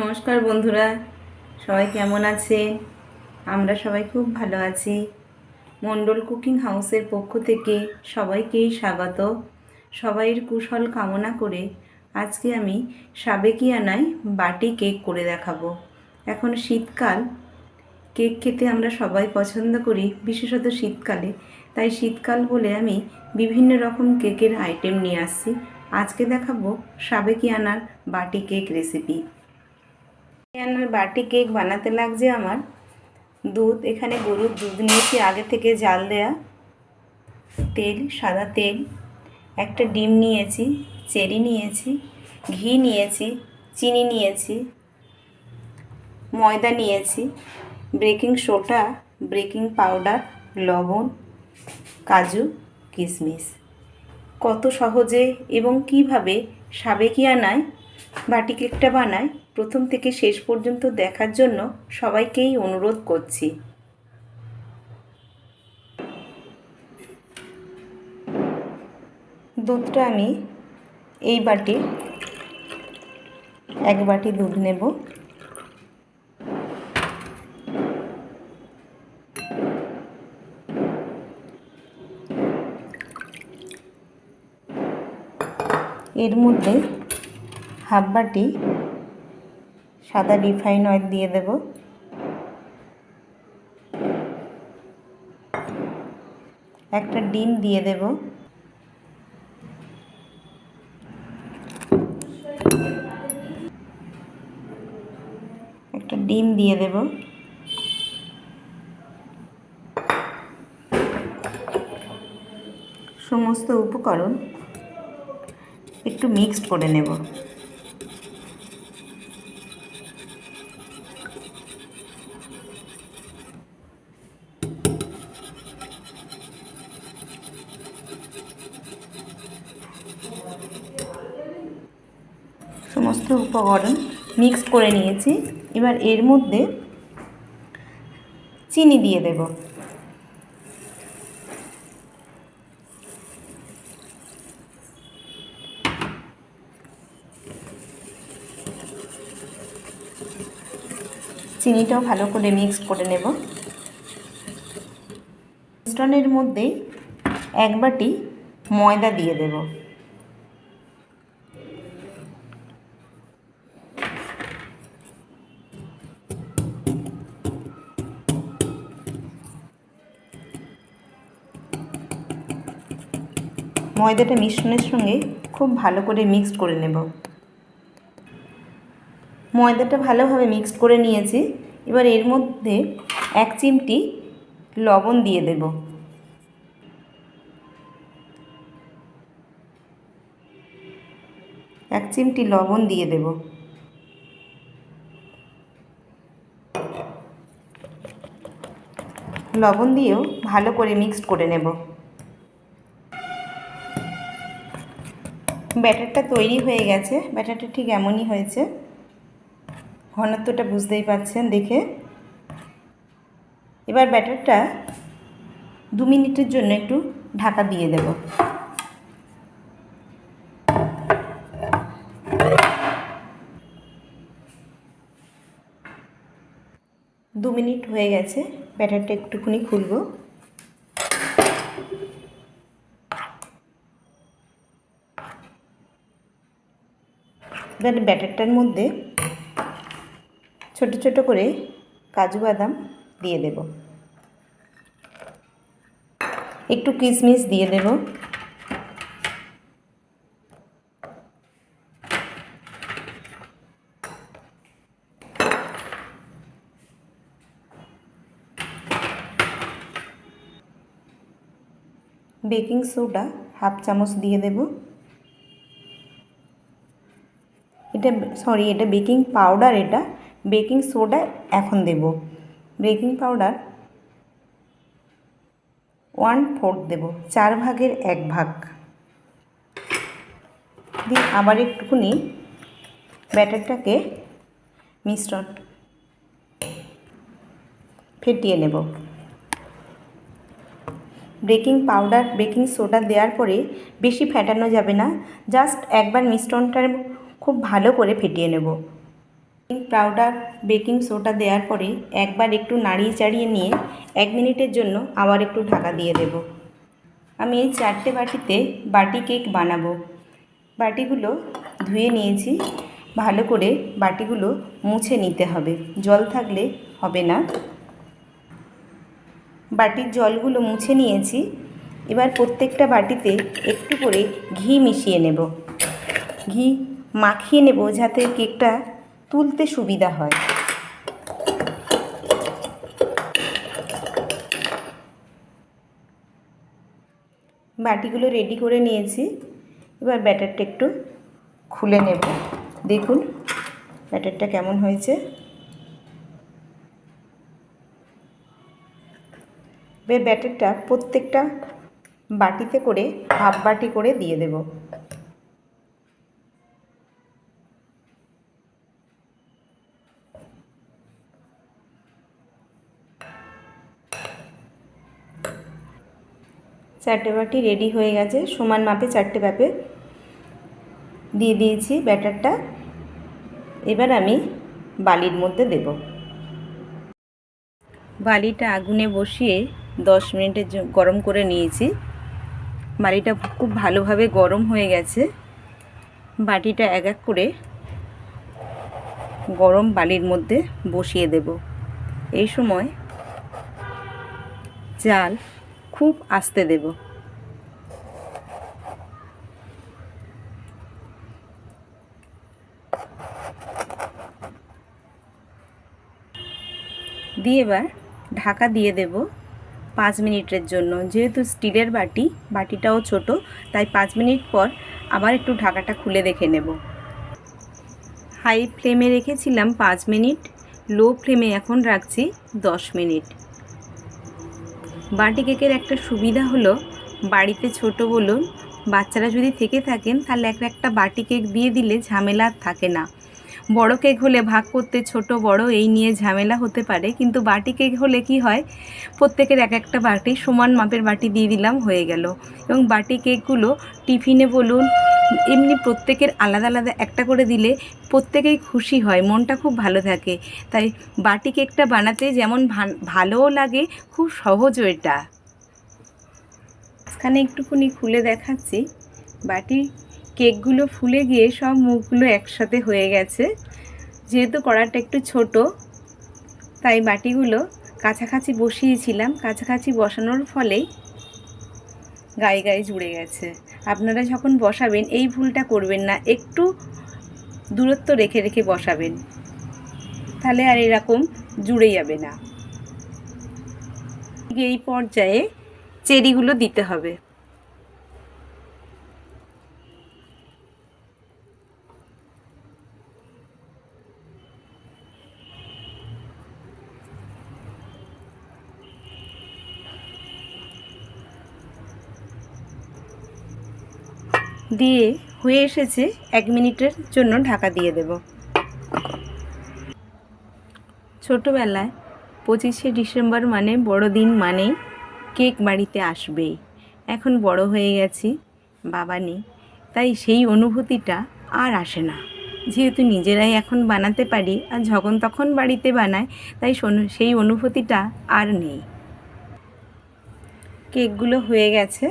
নমস্কার বন্ধুরা, সবাই কেমন আছেন? আমরা সবাই খুব ভালো আছি। মণ্ডল কুকিং হাউসের পক্ষ থেকে সবাইকেই স্বাগত। সবাইয়ের কুশল কামনা করে আজকে আমি সাবেকিয়ানায় বাটি কেক করে দেখাবো। এখন শীতকাল, কেক খেতে আমরা সবাই পছন্দ করি, বিশেষত শীতকালে। তাই শীতকাল বলে আমি বিভিন্ন রকম কেকের আইটেম নিয়ে আসছি। আজকে দেখাবো সাবেকিয়ানার বাটি কেক রেসিপি সাবেকিয়ানার বাটি কেক বানাতে লাগছে আমার? দুধ, এখানে গরুর দুধ নিয়েছি, আগে থেকে জাল দেয়া। তেল, সাদা তেল। একটা ডিম নিয়েছি, চেরি নিয়েছি, ঘি নিয়েছি, চিনি নিয়েছি, ময়দা নিয়েছি, বেকিং সোডা, বেকিং পাউডার, লবণ, কাজু, কিশমিশ। কত সহজে এবং কীভাবে সাবেকিয়ানায় বাটি কেকটা বানাই প্রথম থেকে শেষ পর্যন্ত দেখার জন্য সবাইকেই অনুরোধ করছি। দুধটা আমি এই বাটি এক বাটি দুধ নেব। এর মধ্যে হাফ বাটি সাদা রিফাইন অয়েল দিয়ে দেব। একটা ডিম দিয়ে দেব। একটা ডিম দিয়ে দেব। সমস্ত উপকরণ একটু মিক্সড করে নেব। সমস্ত উপকরণ মিক্সড করে নিয়েছি। এবার এর মধ্যে চিনি দিয়ে দেব। চিনিটাও ভালো করে মিক্স করে নেব। মিশ্রণের মধ্যে এক বাটি ময়দা দিয়ে দেবো। ময়দাটা মিশ্রণের সঙ্গে খুব ভালো করে মিক্সড করে নেব। ময়দাটা ভালোভাবে মিক্সড করে নিয়েছি। এবার এর মধ্যে এক চিমটি লবণ দিয়ে দেব। এক চিমটি লবণ দিয়ে দেব। লবণ দিয়েও ভালো করে মিক্সড করে নেব। ব্যাটারটা তৈরি হয়ে গেছে, ব্যাটারটা ঠিক এমনই হয়েছে। ঘনত্বটা বুঝতেই পাচ্ছেন দেখে। এবার ব্যাটারটা দু মিনিটের জন্য একটু ঢাকা দিয়ে দেব। দু মিনিট হয়ে গেছে, ব্যাটারটা একটুখানি খুলবো। এবার ব্যাটারটার মধ্যে ছোট ছোট করে কাজু বাদাম দিয়ে দেব। একটু কিশমিশ দিয়ে দেব। বেকিং সোডা হাফ চামচ দিয়ে দেবো। এটা সরি এটা বেকিং পাউডার এটা বেকিং সোডা এখন দেব। বেকিং পাউডার ওয়ান ফোর্থ দেব, চার ভাগের এক ভাগ। দিয়ে আবার একটুখানি ব্যাটারটাকে মিশ্রণ ফেটিয়ে নেব। বেকিং পাউডার বেকিং সোডা দেওয়ার পরে বেশি ফেটানো যাবে না জাস্ট একবার মিশ্রণটার খুব ভালো করে ফেটিয়ে নেব। পাউডার বেকিং সোডা দেওয়ার পরে একবার একটু নাড়িয়ে চাড়িয়ে নিয়ে এক মিনিটের জন্য আবার একটু ঢাকা দিয়ে দেব। আমি এই চারটে বাটিতে বাটি কেক বানাবো। বাটিগুলো ধুয়ে নিয়েছি। ভালো করে বাটিগুলো মুছে নিতে হবে। জল থাকলে হবে না। বাটির জলগুলো মুছে নিয়েছি। এবার প্রত্যেকটা বাটিতে একটু করে ঘি মিশিয়ে নেব। ঘি মাখিয়ে নেব যাতে কেকটা তুলতে সুবিধা হয়। বাটিগুলো রেডি করে নিয়েছি। এবার ব্যাটারটা একটু খুলে নেব। দেখুন, ব্যাটারটা কেমন হয়েছে। এবার ব্যাটারটা প্রত্যেকটা বাটিতে করে হাফ বাটি করে দিয়ে দেব। চারটে বাটি রেডি হয়ে গেছে। সমান মাপে চারটে ব্যাপে দিয়ে দিয়েছি ব্যাটারটা। এবার আমি বালির মধ্যে দেব। বালিটা আগুনে বসিয়ে দশ মিনিটের গরম করে নিয়েছি। বালিটা খুব ভালোভাবে গরম হয়ে গেছে। বাটিটা এক এক করে গরম বালির মধ্যে বসিয়ে দেব। এই সময় জাল খুব আস্তে দেব। দিয়ে এবার ঢাকা দিয়ে দেব পাঁচ মিনিটের জন্য। যেহেতু স্টিলের বাটি, বাটিটাও ছোট, তাই পাঁচ মিনিট পর আবার একটু ঢাকাটা খুলে দেখে নেব। হাই ফ্লেমে রেখেছিলাম পাঁচ মিনিট, লো ফ্লেমে এখন রাখছি দশ মিনিট। বাটি কেকের একটা সুবিধা হলো, বাড়িতে ছোট বলুন, বাচ্চারা যদি থেকে থাকেন, তাহলে একটা একটা বাটি কেক দিয়ে দিলে ঝামেলা থাকে না। বড় কেক হলে ভাগ করতে ছোট, বড়, এই নিয়ে ঝামেলা হতে পারে, কিন্তু বাটি কেক হলে কি হয়, প্রত্যেকের এক একটা বাটি সমান মাপের বাটি দিয়ে দিলাম, হয়ে গেল। এবং বাটি কেকগুলো টিফিনে বলুন এমনি প্রত্যেকের আলাদা আলাদা একটা করে দিলে প্রত্যেকেই খুশি হয়, মনটা খুব ভালো থাকে। তাই বাটি কেকটা বানাতে যেমন ভালোও লাগে, খুব সহজও এটা। মাঝখানে একটুখানি খুলে দেখাচ্ছি। বাটি কেকগুলো ফুলে গিয়ে সব মুখগুলো একসাথে হয়ে গেছে। যেহেতু কড়াটা একটু ছোট, তাই বাটিগুলো কাছাকাছি বসিয়েছিলাম। কাছাকাছি বসানোর ফলেই গায়ে গায়ে জুড়ে গেছে। আপনারা যখন বসাবেন, এই ভুলটা করবেন না। একটু দূরত্ব রেখে রেখে বসাবেন। তাহলে আর এরকম জুড়ে যাবে না। এই পর্যায়ে চেরিগুলো দিতে হবে। দিয়ে হয়ে এসেছে এক মিনিটের জন্য ঢাকা দিয়ে দেব। ছোটোবেলায় পঁচিশে ডিসেম্বর মানে বড়দিন মানেই কেক বাড়িতে আসবেই। এখন বড় হয়ে গেছি, বাবা নেই, তাই সেই অনুভূতিটা আর আসে না। যেহেতু নিজেরাই এখন বানাতে পারি আর যখন তখন বাড়িতে বানায় তাই সেই অনুভূতিটা আর নেই। কেকগুলো হয়ে গেছে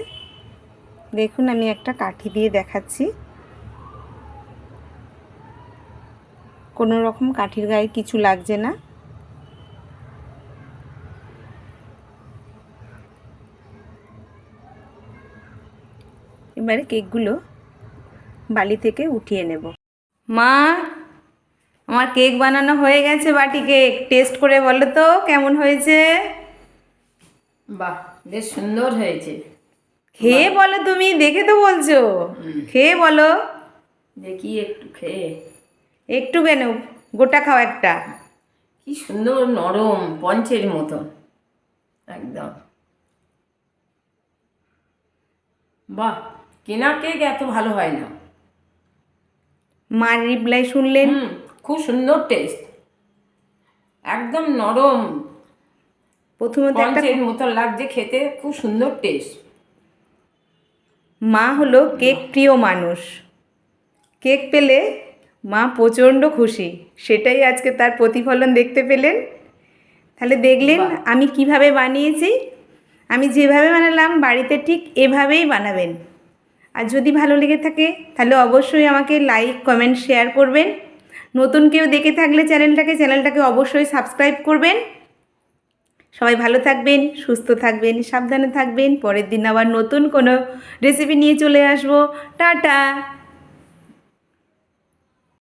দেখুন, আমি একটা কাঠি দিয়ে দেখাচ্ছি। কোনো রকম কাঠির গায়ে কিছু লাগছে না। এবারে কেকগুলো বালি থেকে উঠিয়ে নেব। মা, আমার কেক বানানো হয়ে গেছে, বাটি কেক। টেস্ট করে বলো তো, কেমন হয়েছে? বাহ, বেশ সুন্দর হয়েছে। খেয়ে বলো তুমি দেখে তো বলছো। খেয়ে বলো। দেখি একটু খেয়ে একটু কেন? গোটা খাও একটা। কি সুন্দর নরম পঞ্চের মতন একদম। বাহ কেনা কেক এত ভালো হয় না। মার রিপ্লাই শুনলেন? খুব সুন্দর টেস্ট একদম নরম। প্রথমত একটা মতন লাগছে খেতে খুব সুন্দর টেস্ট মা হলো কেক প্রিয় মানুষ। কেক পেলে মা প্রচণ্ড খুশি। সেটাই আজকে তার প্রতিফলন দেখতে পেলেন। তাহলে দেখলেন আমি কীভাবে বানিয়েছি? আমি যেভাবে বানালাম বাড়িতে ঠিক এভাবেই বানাবেন। আর যদি ভালো লেগে থাকে তাহলে অবশ্যই আমাকে লাইক কমেন্ট শেয়ার করবেন। নতুন কেউ দেখে থাকলে চ্যানেলটাকে চ্যানেলটাকে অবশ্যই সাবস্ক্রাইব করবেন। সবাই ভালো থাকবেন, সুস্থ থাকবেন, সাবধানে থাকবেন। পরের দিন আবার নতুন কোনো রেসিপি নিয়ে চলে আসব। টাটা!